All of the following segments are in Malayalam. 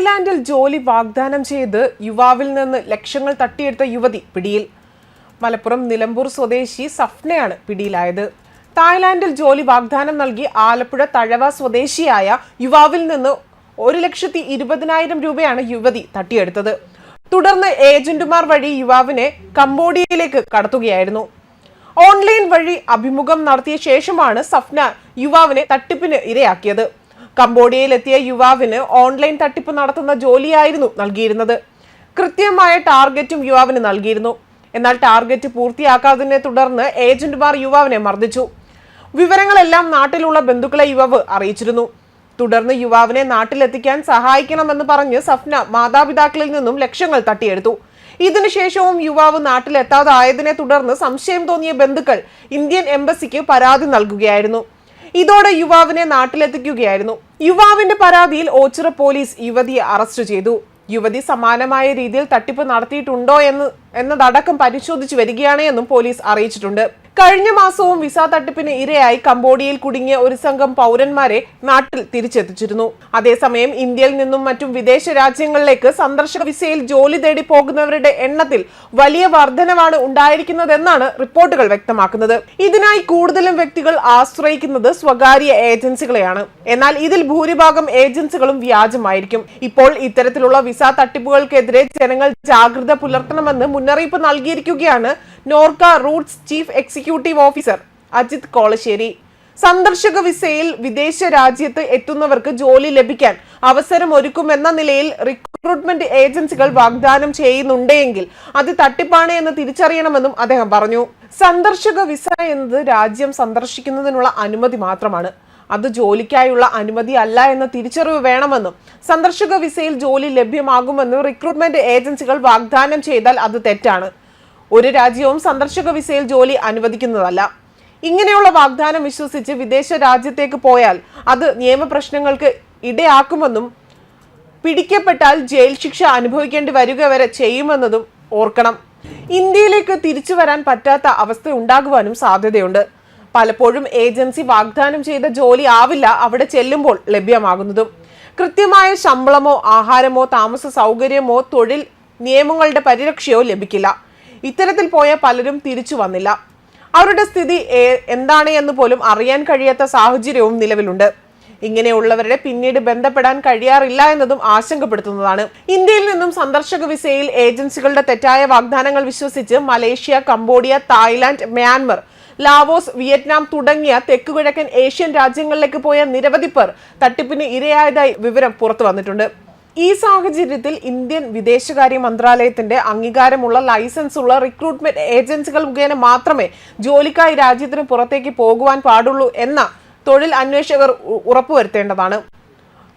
തായ്ലാന്റിൽ ജോലി വാഗ്ദാനം ചെയ്ത് യുവാവിൽ നിന്ന് ലക്ഷങ്ങൾ തട്ടിയെടുത്ത യുവതി പിടിയിൽ. മലപ്പുറം നിലമ്പൂർ സ്വദേശി സഫ്നയാണ് പിടിയിലായത്. തായ്ലാന്റിൽ ജോലി വാഗ്ദാനം നൽകി ആലപ്പുഴ തഴവ സ്വദേശിയായ യുവാവിൽ നിന്ന് ഒരു ലക്ഷത്തി ഇരുപതിനായിരം രൂപയാണ് യുവതി തട്ടിയെടുത്തത്. തുടർന്ന് ഏജന്റുമാർ വഴി യുവാവിനെ കംബോഡിയയിലേക്ക് കടത്തുകയായിരുന്നു. ഓൺലൈൻ വഴി അഭിമുഖം നടത്തിയ ശേഷമാണ് സഫ്ന യുവാവിനെ തട്ടിപ്പിന് ഇരയാക്കിയത്. കംബോഡിയയിലെത്തിയ യുവാവിന് ഓൺലൈൻ തട്ടിപ്പ് നടത്തുന്ന ജോലിയായിരുന്നു നൽകിയിരുന്നത്. കൃത്യമായ ടാർഗറ്റും യുവാവിന് നൽകിയിരുന്നു. എന്നാൽ ടാർഗറ്റ് പൂർത്തിയാക്കാത്തതിനെ തുടർന്ന് ഏജന്റുമാർ യുവാവിനെ മർദ്ദിച്ചു. വിവരങ്ങളെല്ലാം നാട്ടിലുള്ള ബന്ധുക്കളെ യുവാവ് അറിയിച്ചിരുന്നു. തുടർന്ന് യുവാവിനെ നാട്ടിലെത്തിക്കാൻ സഹായിക്കണമെന്ന് പറഞ്ഞ് സഫ്ന മാതാപിതാക്കളിൽ നിന്നും ലക്ഷ്യങ്ങൾ തട്ടിയെടുത്തു. ഇതിനുശേഷവും യുവാവ് നാട്ടിലെത്താതായതിനെ തുടർന്ന് സംശയം തോന്നിയ ബന്ധുക്കൾ ഇന്ത്യൻ എംബസിക്ക് പരാതി നൽകുകയായിരുന്നു. ഇതോടെ യുവാവിനെ നാട്ടിലെത്തിക്കുകയായിരുന്നു. യുവാവിന്റെ പരാതിയിൽ ഓച്ചിറ പോലീസ് യുവതിയെ അറസ്റ്റ് ചെയ്തു. യുവതി സമാനമായ രീതിയിൽ തട്ടിപ്പ് നടത്തിയിട്ടുണ്ടോ എന്ന് എന്നതടക്കം പരിശോധിച്ചു വരികയാണ് എന്നും പോലീസ് അറിയിച്ചിട്ടുണ്ട്. കഴിഞ്ഞ മാസവും വിസ തട്ടിപ്പിന് ഇരയായി കംബോഡിയയിൽ കുടുങ്ങിയ ഒരു സംഘം പൗരന്മാരെ നാട്ടിൽ തിരിച്ചെത്തിച്ചിരുന്നു. അതേസമയം ഇന്ത്യയിൽ നിന്നും മറ്റും വിദേശ രാജ്യങ്ങളിലേക്ക് സന്ദർശക വിസയിൽ ജോലി തേടി പോകുന്നവരുടെ എണ്ണത്തിൽ വലിയ വർധനവാണ് ഉണ്ടായിരിക്കുന്നതെന്നാണ് റിപ്പോർട്ടുകൾ വ്യക്തമാക്കുന്നത്. ഇതിനായി കൂടുതലും വ്യക്തികൾ ആശ്രയിക്കുന്നത് സ്വകാര്യ ഏജൻസികളെയാണ്. എന്നാൽ ഇതിൽ ഭൂരിഭാഗം ഏജൻസികളും വ്യാജമായിരിക്കും. ഇപ്പോൾ ഇത്തരത്തിലുള്ള വിസ തട്ടിപ്പുകൾക്കെതിരെ ജനങ്ങൾ ജാഗ്രത പുലർത്തണമെന്ന് മുന്നറിയിപ്പ് നൽകിയിരിക്കുകയാണ് Norka roots chief executive officer Ajith Kolassery. സന്ദർശക വിസയിൽ വിദേശ രാജ്യത്ത് എത്തുന്നവർക്ക് ജോലി ലഭിക്കാൻ അവസരം ഒരുക്കുമെന്ന നിലയിൽ റിക്രൂട്ട്മെന്റ് ഏജൻസികൾ വാഗ്ദാനം ചെയ്യുന്നുണ്ടെങ്കിൽ അത് തട്ടിപ്പാണ് എന്ന് തിരിച്ചറിയണമെന്നും അദ്ദേഹം പറഞ്ഞു. സന്ദർശക വിസ എന്നത് രാജ്യം സന്ദർശിക്കുന്നതിനുള്ള അനുമതി മാത്രമാണ്. അത് ജോലിക്കായുള്ള അനുമതി അല്ല എന്ന തിരിച്ചറിവ് വേണമെന്നും സന്ദർശക വിസയിൽ ജോലി ലഭ്യമാകുമെന്നും റിക്രൂട്ട്മെന്റ് ഏജൻസികൾ വാഗ്ദാനം ചെയ്താൽ അത് തെറ്റാണ്. ഒരു രാജ്യവും സന്ദർശക വിസയിൽ ജോലി അനുവദിക്കുന്നതല്ല. ഇങ്ങനെയുള്ള വാഗ്ദാനം വിശ്വസിച്ച് വിദേശ രാജ്യത്തേക്ക് പോയാൽ അത് നിയമപ്രശ്നങ്ങൾക്ക് ഇടയാക്കുമെന്നും പിടിക്കപ്പെട്ടാൽ ജയിൽ ശിക്ഷ അനുഭവിക്കേണ്ടി വരിക വരെ ചെയ്യുമെന്നതും ഓർക്കണം. ഇന്ത്യയിലേക്ക് തിരിച്ചു വരാൻ പറ്റാത്ത അവസ്ഥ ഉണ്ടാകുവാനും സാധ്യതയുണ്ട്. പലപ്പോഴും ഏജൻസി വാഗ്ദാനം ചെയ്ത ജോലി ആവില്ല അവിടെ ചെല്ലുമ്പോൾ ലഭ്യമാകുന്നതും. കൃത്യമായ ശമ്പളമോ ആഹാരമോ താമസ സൗകര്യമോ തൊഴിൽ നിയമങ്ങളുടെ പരിരക്ഷയോ ലഭിക്കില്ല. ഇത്തരത്തിൽ പോയ പലരും തിരിച്ചു വന്നില്ല. അവരുടെ സ്ഥിതി എന്താണ് എന്ന് പോലും അറിയാൻ കഴിയാത്ത സാഹചര്യവും നിലവിലുണ്ട്. ഇങ്ങനെയുള്ളവരുടെ പിന്നീട് ബന്ധപ്പെടാൻ കഴിയാറില്ല എന്നതും ആശങ്കപ്പെടുത്തുന്നതാണ്. ഇന്ത്യയിൽ നിന്നും സന്ദർശക വിസയിൽ ഏജൻസികളുടെ തെറ്റായ വാഗ്ദാനങ്ങൾ വിശ്വസിച്ച് Malaysia Cambodia Thailand Myanmar Laos Vietnam തുടങ്ങിയ തെക്കുകിഴക്കൻ ഏഷ്യൻ രാജ്യങ്ങളിലേക്ക് പോയ നിരവധി പേർ തട്ടിപ്പിന് ഇരയായതായി വിവരം പുറത്തു വന്നിട്ടുണ്ട്. ഈ സാഹചര്യത്തിൽ ഇന്ത്യൻ വിദേശകാര്യ മന്ത്രാലയത്തിന്റെ അംഗീകാരമുള്ള ലൈസൻസ് ഉള്ള റിക്രൂട്ട്മെന്റ് ഏജൻസികൾ മുഖേന മാത്രമേ ജോലിക്കായി രാജ്യത്തിന് പുറത്തേക്ക് പോകുവാൻ പാടുള്ളൂ എന്ന തൊഴിൽ അന്വേഷകർ ഉറപ്പുവരുത്തേണ്ടതാണ്.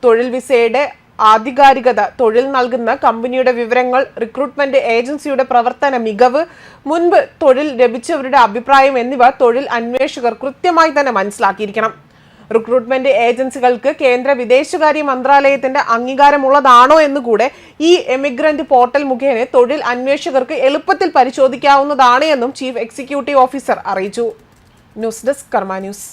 തൊഴിൽ വിസയുടെ ആധികാരികത തൊഴിൽ നൽകുന്ന കമ്പനിയുടെ വിവരങ്ങൾ റിക്രൂട്ട്മെന്റ് ഏജൻസിയുടെ പ്രവർത്തന മികവ് മുൻപ് തൊഴിൽ ലഭിച്ചവരുടെ അഭിപ്രായം എന്നിവ തൊഴിൽ അന്വേഷകർ കൃത്യമായി തന്നെ മനസ്സിലാക്കിയിരിക്കണം. റിക്രൂട്ട്മെന്റ് ഏജൻസികൾക്ക് കേന്ദ്ര വിദേശകാര്യ മന്ത്രാലയത്തിന്റെ അംഗീകാരമുള്ളതാണോ എന്നുകൂടെ ഈ എമിഗ്രന്റ് പോർട്ടൽ മുഖേന തൊഴിൽ അന്വേഷകർക്ക് എളുപ്പത്തിൽ പരിശോധിക്കാവുന്നതാണ് എന്നും ചീഫ് എക്സിക്യൂട്ടീവ് ഓഫീസർ അറിയിച്ചു. News desk Karma news.